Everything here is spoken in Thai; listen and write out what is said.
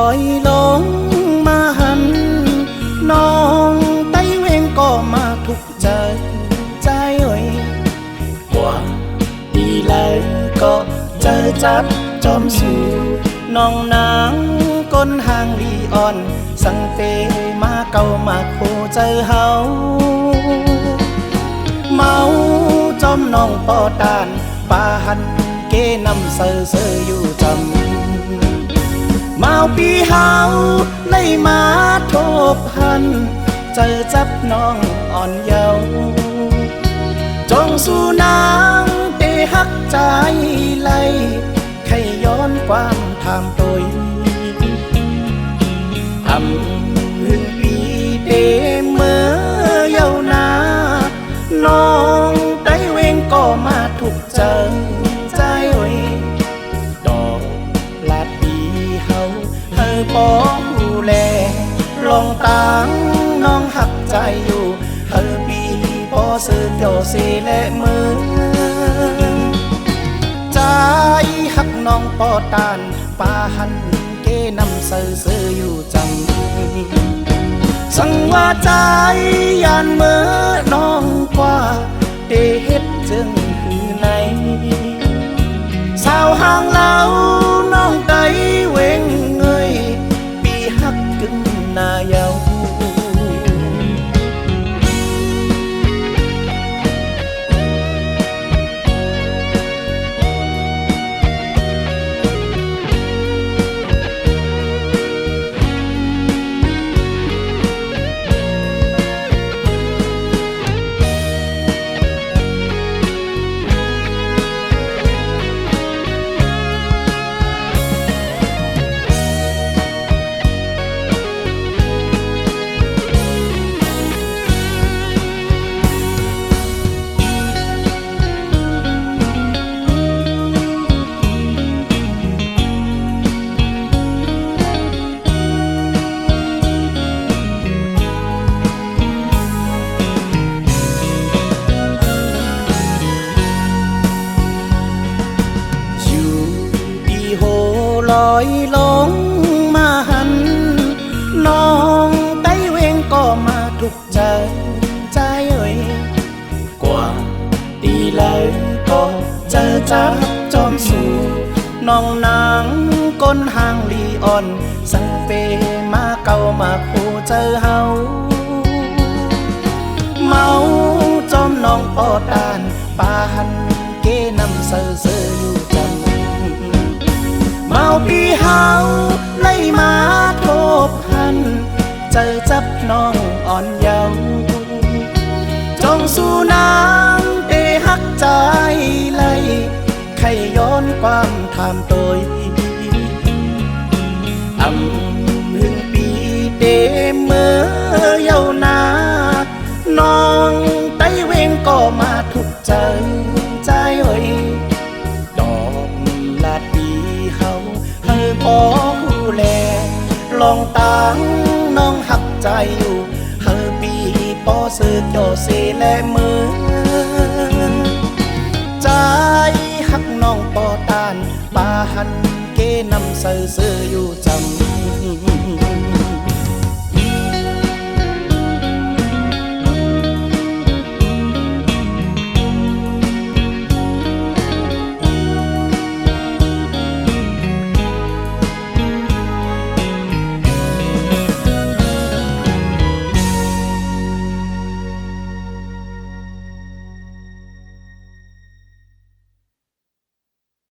อยลงมาหัน น้องไต้เวงก็มาทุกใจ ใจเอ้ยกว่าดีเลยก็เจอจับจอมสูน้องนางก้นหางลีอ่อน สังเปมาเก่ามาโคเจอเฮาเมาจอมน้องปอตานปาหันเกน้ำเซอเซออยู่จำ ปีเฮาในมาทบหัน เจอจับน้องอ่อนเยาว์จงสู่นางเตหักใจไหลใครย้อนความทำตัวย ซื้อเกี่ยวเสและมือใจหักน้องปอตานปาหันเกนำเสือเสืออยู่จำสังว่าใจยานเมือ อยลงมาหัน น้องได้เวงก็มาทุกใจใจเอ่ยกว่าดีเลยก็เจอจับจอมสู่น้องนางก้นหางลีอ่อน สังเปมาเก่ามาคูเจอเฮาเมาจอมน้องปอดานปาหันเกนำเสือเสืออยู่ ปีเฮาไล่มาทบหัน เจอจับน้องอ่อนเยาว์จงสู่นางเดหักใจไลใครย้อนความทำตัวอำหึงปีเดเมื่อเยานา น้องไต้เวงก็มาทุกใจ ลองตังน้องหักใจอยู่เฮอปีปอซื้อโจเซและมือ